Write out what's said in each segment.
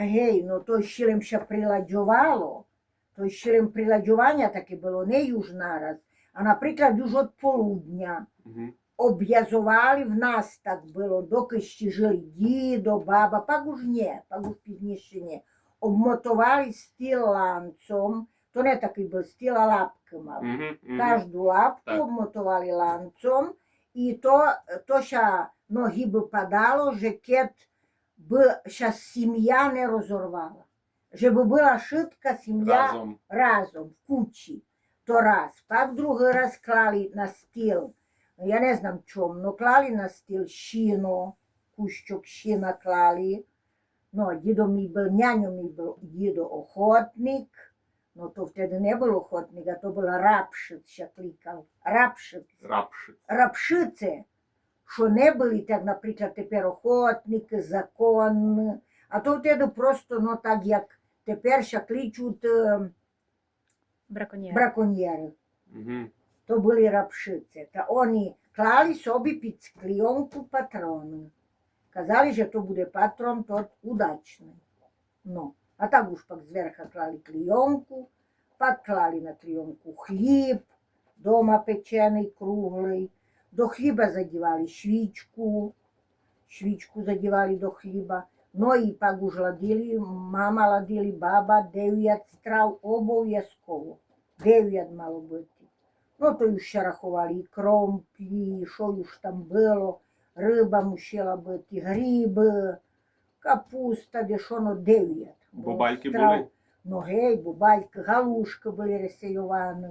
Гей, ну то щирим ще приладжувало, то щирим приладжування таке було не już naraz, а наприклад, już od полудня. Mhm. Обв'язували в нас так було, доки ще жили дідо, баба, пак уж не, пак уж пізніше не. Обмотували стіл ланцом, то не такий був стіл, а лапки мав. Mhm. Mhm. Кожну лапку Так. обмотували ланцом, і то, то ще ноги би падало, що би ще сім'я не розорвала. Щоб була шитка сім'я Разом. разом, в кучі. То раз. Так другий раз клали на стіл. Я не знам чом, но клали на стіл щіно, кущок щіна клали. Ну, дідо мій був, няню мій був дідо охотник. Ну, то вtedy не був охотник, а то була рапшиць, ще кликав. Рапшиць. Рапши. Рапшиці, що не були, так, наприклад, тепер охотники, закон, а то вtedy просто, ну, так, як тепер ще кличуть е, Браконьєр. браконьєри. Mhm. To byli rapšice. Ta oni klali sobi pід sklionku patronu. Kazali, že to bude patron to udačný. No, a tak už pak zverha klali klionku, pak klali na klionku chlieb, doma pečený, kruhlý. Do chlieba zadívali švíčku, švíčku zadívali do chlieba. No i pak už ladili, mama ladili, baba, deviat strav obov'язково. Дев'ять мало бути. Ну, то ще рахували і кромплі, і що już там було, риба мусила бути, гриби, капуста, де що, ну, дев'ять. Бабальки страв. були? Ну, гей, бубальки, галушки були розсіювані,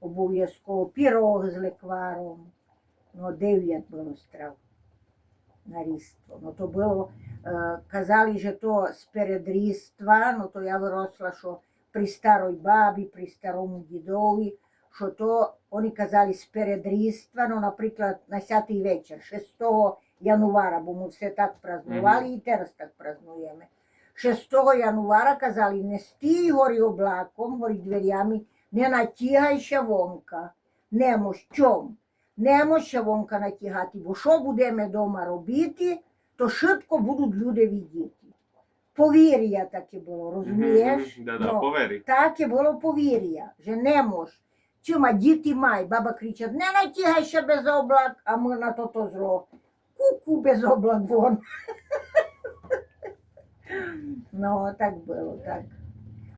обов'язково, пірог з лекваром. Ну, дев'ять було страв на різдво. Ну, то було, е, казали, що то з передріства, ну, то я виросла, що при старій бабі, при старому дідові, що то вони казали з передріства, ну, наприклад, на сятий вечір, 6 январа, бо ми все так празнували і зараз так празнуємо. 6 январа казали, не стій горі облаком, горі дверями, не натягай вонка. Немо Немо ще вонка натягати, бо що будемо вдома робити, то швидко будуть люди видіти. Повір'я таке було, розумієш? Da, da, Ну. Таке було повір'я, що не мож. Чима діти май, баба кричать, не натягай ще без облак, а ми на то то зло. Ку-ку без облак вон. ну, так було, так.